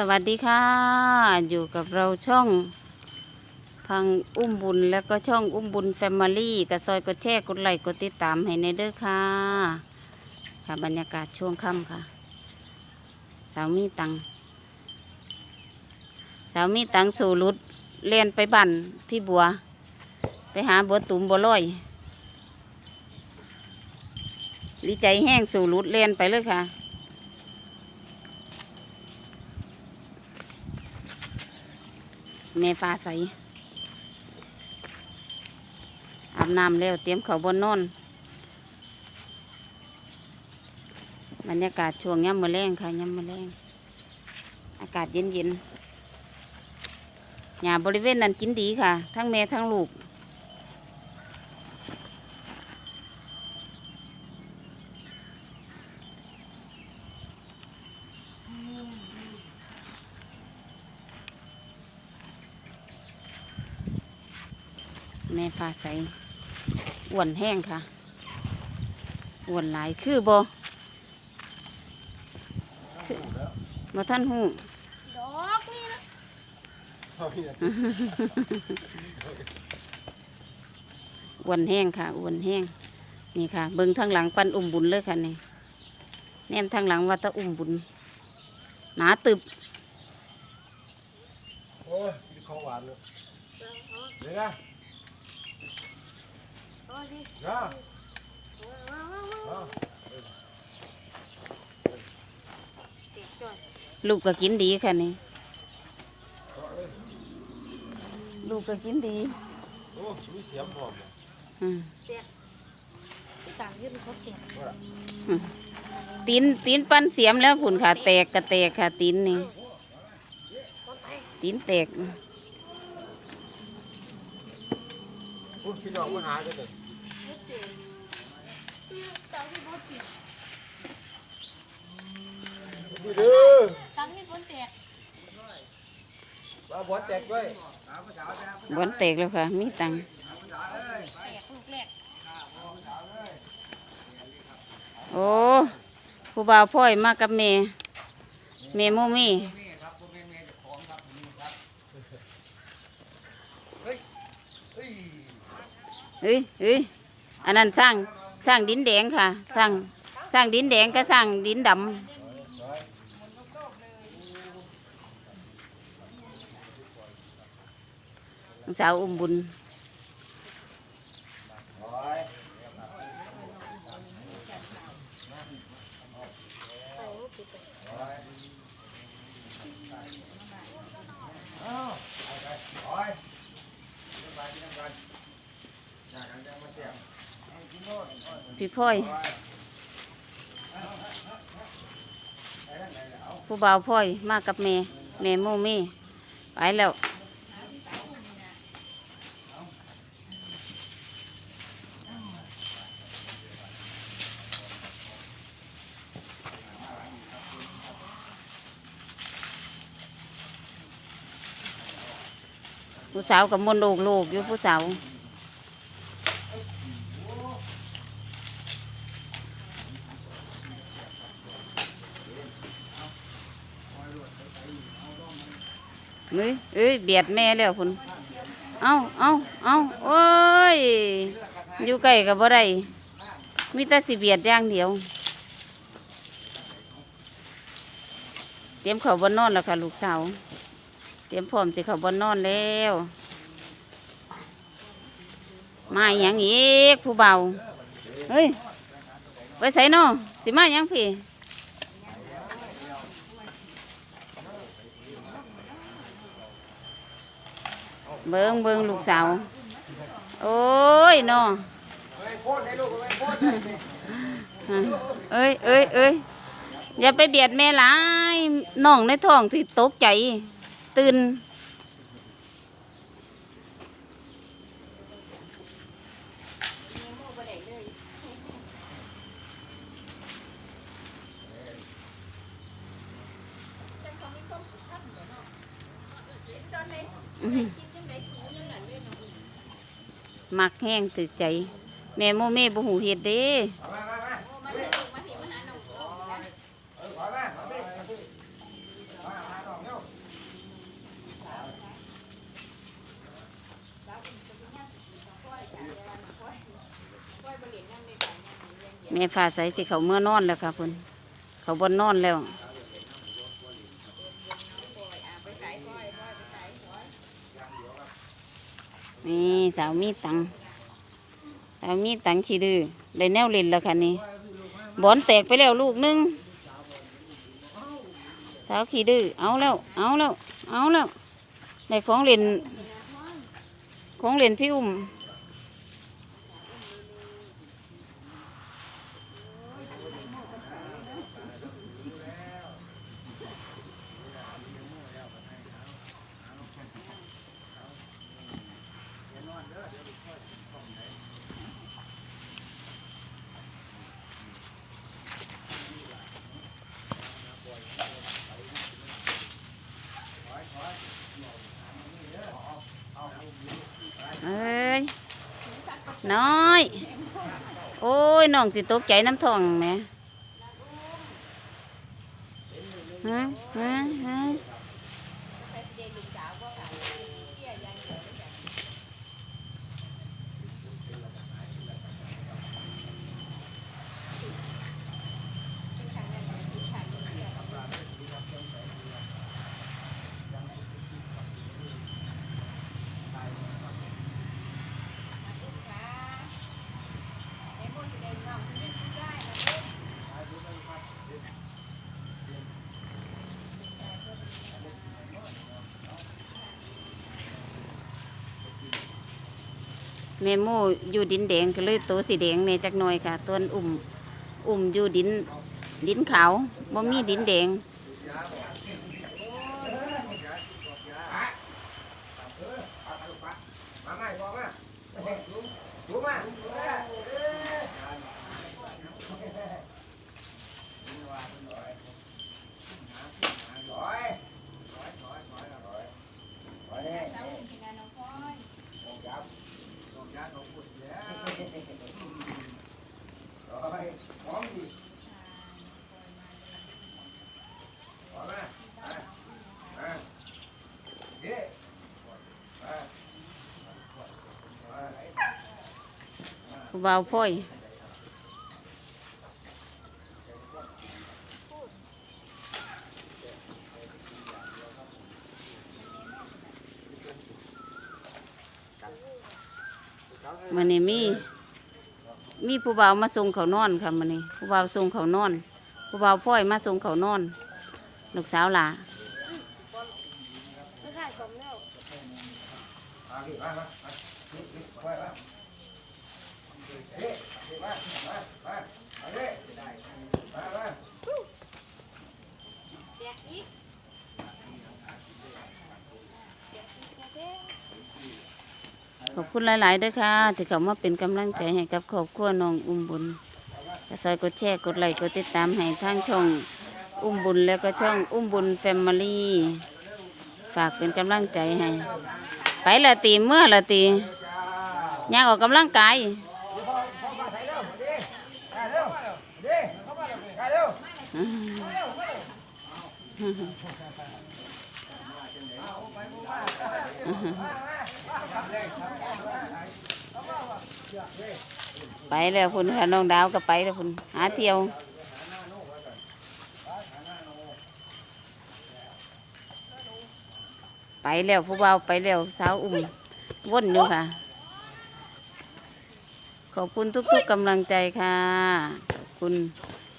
สวัสดีค่ะ อยู่กับเราช่องพังอุ้มบุญแล้วก็ช่องอุ้มบุญแฟมิลี่กระซอยกดแชร์กดไลค์กดติดตามให้ในเด้อค่ะ ค่ะบรรยากาศช่วงค่ำค่ะ สาวมีตังสาวมีตังสู่รุดเลียนไปบันพี่บัว ไปหาบัวตุ่มบัวลอยดีใจแห้งสู่รุดเลียนไปเลยค่ะ แม่ฟ้าใส อาบน้ำแล้วเตรียมเขาบนนอน บรรยากาศช่วงย่ำมะแรงค่ะย่ำมะแรงอากาศเย็นเย็นๆหญ้าบริเวณนั้นกินดีค่ะ ทั้งแม่ทั้งลูก แม่ฟ้าใสอ้วนแห้งค่ะอ้วนหลายคือบอมาท่านหูดอกนี่นะอ้วนแห้งค่ะอ้วนแห้งนี่ค่ะ เบิ้งทางหลังปันอุ้มบุญเลยค่ะนี่แนมทางหลังว่าแตะอุ้มบุญหนาตึบโอ้ยมีของหวานเลยเดี๋ยวนะ ลูกก็กินดีค่ะนี่ ลูกก็กินดีโอ้มีเสียมพร้อมเลยอืมที่ต่างยืนเขาเสียตีนตีนปั้นเสียมแล้วผุนค่ะแตกกระแตกค่ะตีนนี่คนไปตีนแตกพูดพี่น้องมาหากันเลยต่างที่บดติ ดดูเด้อต่างที่บดแตกบอสแตกด้วยบอนแตกแล้วค่ะ มีตังค์โอ้ผู้บ่าวพ่อยมากับเมย์เมโมมี่เฮ้ยเฮ้ย อันนั้นสร้างสร้างดินแดงค่ะ สร้างสร้างดินแดงก็สร้างดินดำสาวอุ้มบุญ พี่พ่อย ผู้บ่าวพ่อยมากับแม่แม่โมเม่ไปแล้วผู้สาวกับมนโลกโลกอยู่ผู้สาว เอ้ยเอ้ยเบียดแม่แล้วคุณเอาเอาเอาโอ้ย อยู่ใกล้กับบ่ได้มีแต่สิเบียดอย่างเดียว เตรียมเขาบนนอนแล้วค่ะ ลูกสาว เตรียมพร้อมจะเขาบนนอนแล้ว มาอย่างอีกผู้เบา เฮ้ย ไปใส่นอสิมาอหยังพี่ เบิงเบิงลูกสาว โอ้ยนอเอ้ยเอ้ยเอ้ยอย่าไปเบียดแม่หลายน้องในท้องที่ตกใจ ตื่นอืม มักแห้งถึกใจ แม่โมเม่บ่หูเห็ดเด้แม่ฟาใสสิเขาเมื่อนอนแล้วค่ะคุณเขาบนนอนแล้ว นี่สาวมีตังสาวมีตังขี้ดื้อได้แนวเล่นแล้วค่ะนี่บอลแตกไปแล้วลูกหนึงสาวขี้ดื้อเอาแล้ว เอาแล้ว เอาแล้วในของเล่นของเล่นพี่อุ้ม เอ้ยน้อย โอ้ยน้องสิตกใจน้ำทองแหม่ฮะฮะฮะ แม่โมอยู่ดินแดงก็เลยตัวสีแดงเนจักหน่อยค่ะ ตัวอุ่มอุ่มอยู่ดินดินขาวบ่มีดินแดงมาไหมบอกมาดูมา เฮ้ผู้บ่าวพ่อยมันนี่มี มี ผู้บ่าวมาส่งเขานอนค่ะมันนี่ผู้บ่าวส่งเขานอน ผู้บ่าวพ่อยมาส่งเขานอน ลูกสาวหล่ะ ไม่ใช่สมแล้ว มาพี่มามามานี่นี่ไปมาเฮ้มามามามาเฮ้มามา แตกอีกแตกอีกแตก ข อบคุณหลายๆด้วยค่ะ ที่เขามาเป็นกำลังใจให้กับครอบครัวน้องอุ้มบุญก็ซอยกดแชร์กดไลค์กดติดตามให้ทางช่องอุ้มบุญแล้วก็ช่องอุ้มบุญแฟมิลี่ฝากเป็นกำลังใจให้ ไปละตีเมื่อละตีย่างออกกำลังกาย ไปแล้วคุณค่ะน้องดาวก็ไปแล้วคุณหาเที่ยวไปแล้วผู้เบ่าไปแล้วสาวอุ้มว่นอยู่ค่ะ ขอบคุณทุกๆกำลังใจค่ะ ขอบคุณ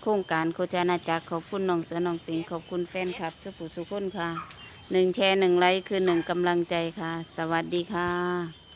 โครงการโคจานาจักรขอบคุณน้องเสือน้องสิงขอบคุณแฟนคลับสุขุสุขคนค่ะ หนึ่งแชร์หนึ่งไลค์คือหนึ่งกำลังใจค่ะ สวัสดีค่ะ